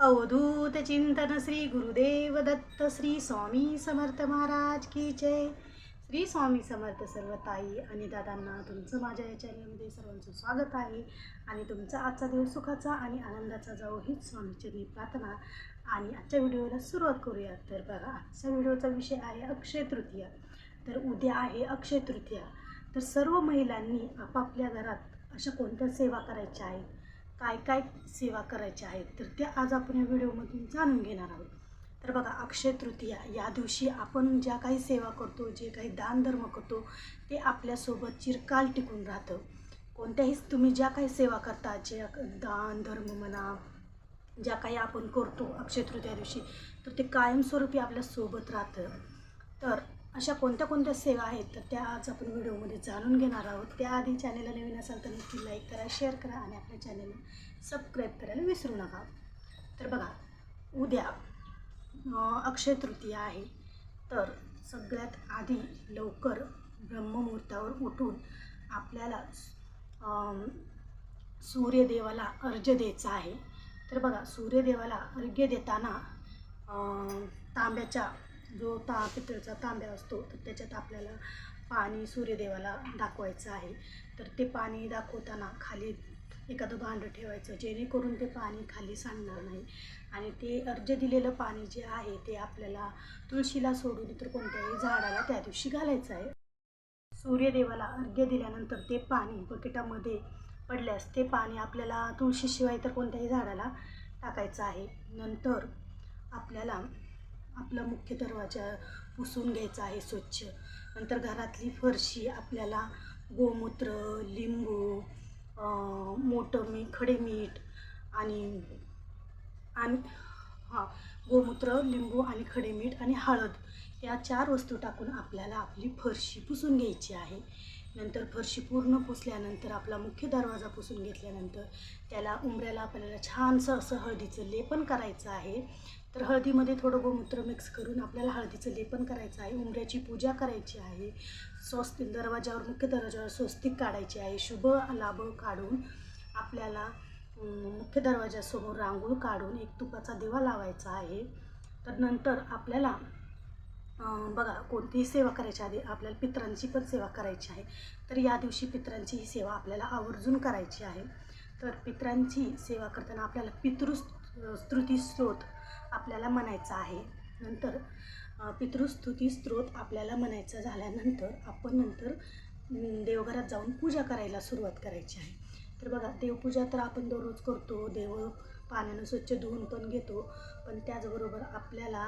अवधूत चिंतन श्री गुरुदेव दत्त श्री स्वामी समर्थ महाराज की जय. श्री स्वामी समर्थ सर्व ताई आणि दादांना तुमचं माझ्या या चॅनलमध्ये सर्वांचं स्वागत आहे. आणि तुमचा आजचा दिवस सुखाचा आणि आनंदाचा जावो हीच स्वामीचरणी प्रार्थना. आणि आजच्या व्हिडिओला सुरुवात करूया. तर बघा आजच्या व्हिडिओचा विषय आहे अक्षय तृतीया. तर उद्या आहे अक्षय तृतीया. तर सर्व महिलांनी आपापल्या घरात अशा कोणत्या सेवा करायच्या आहेत? काय काय सेवा करायच्या आहेत तर त्या आज आपण या व्हिडिओमधून जाणून घेणार आहोत. तर बघा अक्षय तृतीया या दिवशी आपण ज्या काही सेवा करतो जे काही दानधर्म करतो ते आपल्यासोबत चिरकाल टिकून राहतं. कोणत्याही तुम्ही ज्या काही सेवा करता जे दान धर्म म्हणा ज्या काही आपण करतो अक्षय तृतीया दिवशी तर ते कायमस्वरूपी आपल्यासोबत राहतं. तर अशा कोणत्या कोणत्या सेवा आहेत तर त्या आज आपण व्हिडिओमध्ये जाणून घेणार आहोत. त्याआधी चॅनेलला नवीन असाल तर नक्की लाईक करा शेअर करा आणि आपल्या चॅनेलला सबस्क्राईब करायला विसरू नका. तर बघा उद्या अक्षय तृतीया आहे. तर सगळ्यात आधी लवकर ब्रह्ममुहूर्तावर उठून आपल्याला सूर्यदेवाला अर्घ्य द्यायचा आहे. तर बघा सूर्यदेवाला अर्घ्य देताना तांब्याच्या जो ता पितळचा तांब्या असतो तर त्याच्यात आपल्याला पाणी सूर्यदेवाला दाखवायचं आहे. तर ते पाणी दाखवताना खाली एखादं भांडं ठेवायचं जेणेकरून ते पाणी खाली सांडणार नाही. आणि ते अर्ज दिलेलं पाणी जे आहे ते आपल्याला तुळशीला सोडून इतर कोणत्याही झाडाला त्या दिवशी घालायचं आहे. सूर्यदेवाला अर्घ्य दिल्यानंतर ते पाणी बकेटामध्ये पडल्यास ते पाणी आपल्याला तुळशीशिवाय तर कोणत्याही झाडाला टाकायचं आहे. नंतर आपल्याला आपला मुख्य दरवाजा पुसून घ्यायचा आहे स्वच्छ. नंतर घरातली फरशी आपल्याला गोमूत्र लिंबू मोठं मीठ खडे मीठ आणि आणि हां गोमूत्र लिंबू आणि खडे मीठ आणि हळद या चार वस्तू टाकून आपल्याला आपली फरशी पुसून घ्यायची आहे. नंतर फरशी पूर्ण पुसल्यानंतर आपला मुख्य दरवाजा पुसून घेतल्यानंतर त्याला उंबऱ्याला आपल्याला छानसं असं हळदीचं लेपन करायचं आहे. तर हळदीमध्ये थोडं गोमूत्र मिक्स करून आपल्याला हळदीचं लेपन करायचं आहे. उंबऱ्याची पूजा करायची आहे. स्वस्तिक दरवाजावर मुख्य दरवाजावर स्वस्तिक काढायची आहे. शुभ लाभ काढून आपल्याला मुख्य दरवाजासमोर रांगोळ काढून एक तुपाचा दिवा लावायचा आहे. तर नंतर आपल्याला बघा कोणतीही सेवा करायच्या आधी आपल्याला पित्रांची पण सेवा करायची आहे. तर या दिवशी पित्रांची ही सेवा आपल्याला आवर्जून करायची आहे. तर पित्रांची सेवा करताना आपल्याला पितृ स्तुती स्त्रोत आपल्याला म्हणायचा आहे. नंतर पितृस्तुती स्त्रोत आपल्याला म्हणायचा झाल्यानंतर आपण नंतर देवघरात जाऊन पूजा करायला सुरुवात करायची आहे. तर बघा देवपूजा तर आपण दररोज करतो. देव पाण्यानं स्वच्छ धुवून पण घेतो. पण त्याचबरोबर आपल्याला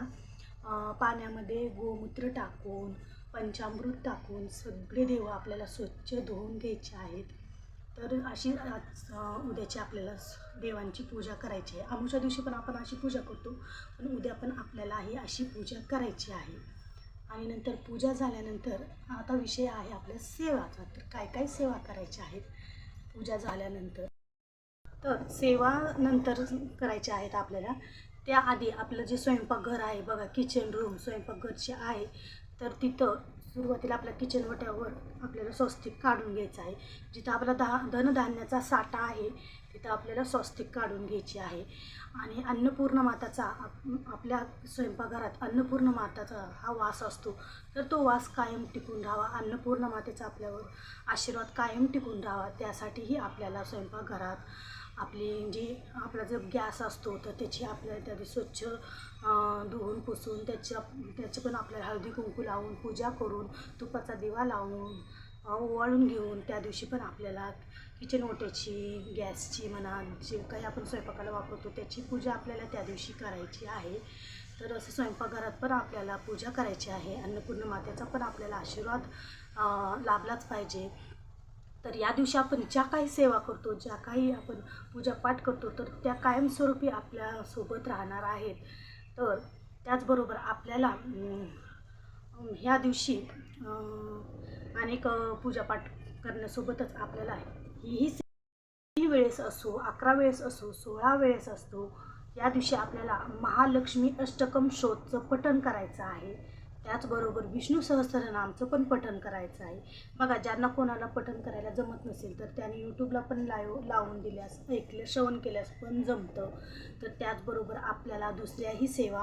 पाण्यामध्ये गोमूत्र टाकून पंचामृत टाकून सगळे देव आपल्याला स्वच्छ धुवून घ्यायचे आहेत. तर अशी आज उद्याची आपल्याला देवांची पूजा करायची आहे. अमुच्या दिवशी पण आपण अशी पूजा करतो पण उद्या पण आपल्याला ही अशी पूजा करायची आहे. आणि नंतर पूजा झाल्यानंतर आता विषय आहे आपल्या सेवाचा. तर काय काय सेवा करायच्या आहेत? पूजा झाल्यानंतर. तर सेवा नंतर करायच्या आहेत आपल्याला. त्याआधी आपलं जे स्वयंपाकघर आहे बघा किचन रूम स्वयंपाकघर जे आहे तर तिथं सुरुवातीला आपल्या किचन वट्यावर आपल्याला स्वस्तिक काढून घ्यायचं आहे. जिथं आपला धा धनधान्याचा साठा आहे तिथं आपल्याला स्वस्तिक काढून घ्यायची आहे. आणि अन्नपूर्ण माताचा आप- आपल्या स्वयंपाकघरात अन्नपूर्ण माताचा हा वास असतो तर तो वास कायम टिकून राहावा. अन्नपूर्ण मातेचा आपल्यावर आशीर्वाद कायम टिकून राहावा त्यासाठीही आपल्याला स्वयंपाकघरात आपली जी आपला जो गॅस असतो तर त्याची आपल्याला त्या दिवशी स्वच्छ धुवून पुसून त्याच्या त्याची पण आपल्याला हळदी कुंकू लावून पूजा करून तुपाचा दिवा लावून ओवाळून घेऊन त्या दिवशी पण आपल्याला किचन ओट्याची गॅसची म्हणा जे काही आपण स्वयंपाकाला वापरतो त्याची पूजा आपल्याला त्या दिवशी करायची आहे. तर असं स्वयंपाकघरात पण आपल्याला पूजा करायची आहे. अन्नपूर्ण मातेचा पण आपल्याला आशीर्वाद लाभलाच पाहिजे. तर या दिवशी आपण ज्या काही सेवा करतो ज्या काही आपण पूजापाठ करतो तर त्या कायमस्वरूपी आपल्यासोबत राहणार आहेत. तर त्याचबरोबर आपल्याला ह्या दिवशी अनेक पूजापाठ करण्यासोबतच आपल्याला ही तीन वेळेस असो अकरा वेळेस असो सोळा वेळेस असतो या दिवशी आपल्याला महालक्ष्मी अष्टकम शोधचं पठण करायचं आहे. त्याचबरोबर विष्णू सहस्रनामचं पण पठण करायचं आहे. बघा ज्यांना कोणाला पठण करायला जमत नसेल तर त्याने यूट्यूबला पण लाव लावून दिल्यास ऐकलं श्रवण केल्यास पण जमतं. तर त्याचबरोबर आपल्याला दुसऱ्याही सेवा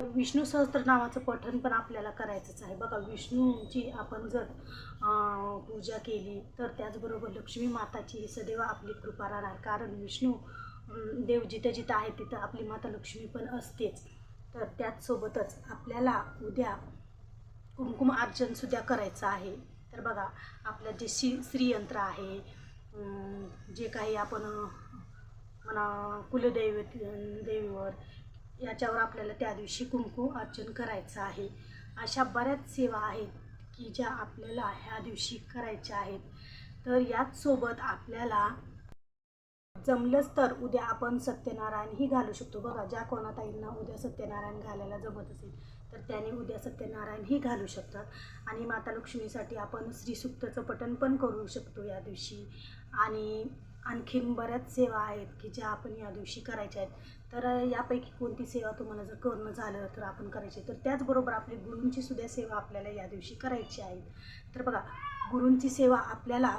विष्णू सहस्त्रनामाचं पठण पण आपल्याला करायचंच आहे. बघा विष्णूंची आपण जर पूजा केली तर त्याचबरोबर लक्ष्मी माताची सदैव आपली कृपा राहणार. कारण विष्णू देव जिथं जिथं आहे तिथं आपली माता लक्ष्मी पण असतेच. तर त्याचसोबतच आपल्याला उद्या कुंकुम अर्चनसुद्धा करायचं आहे. तर बघा आपलं जे श्री श्रीयंत्र आहे जे काही आपण म्हणा कुलदैव देवीवर याच्यावर आपल्याला त्या दिवशी कुंकुम अर्चन करायचं आहे. अशा बऱ्याच सेवा आहेत की ज्या आपल्याला ह्या दिवशी करायच्या आहेत. तर याचसोबत आपल्याला जमलंच तर उद्या आपण सत्यनारायणही घालू शकतो. बघा ज्या कोणाताईंना उद्या सत्यनारायण घालायला जमत असेल तर त्याने उद्या सत्यनारायणही घालू शकतात. आणि माता लक्ष्मीसाठी आपण श्रीसुक्तचं पठण पण करू शकतो या दिवशी. आणि आणखीन बऱ्याच सेवा आहेत की ज्या आपण या दिवशी करायच्या आहेत. तर यापैकी कोणती सेवा तुम्हाला जर करणं झालं तर आपण करायची तर त्याचबरोबर आपली गुरूंची सुद्धा सेवा आपल्याला या दिवशी करायची आहे. तर बघा गुरूंची सेवा आपल्याला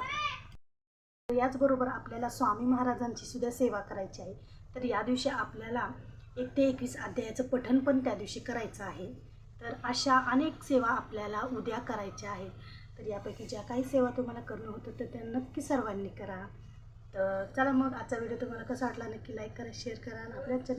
याचबरोबर आपल्याला स्वामी महाराजांची सुद्धा सेवा करायची आहे. तर या दिवशी आपल्याला एक ते एकवीस अध्यायाचं पठण पण त्या दिवशी करायचं आहे. तर अशा अनेक सेवा आपल्याला उद्या करायच्या आहेत. तर यापैकी ज्या काही सेवा तुम्हाला करणं होतं तर त्या नक्की सर्वांनी करा. तर चला मग आजचा व्हिडिओ तुम्हाला कसा वाटला नक्की लाईक करा शेअर करा आणि आपल्या चॅनल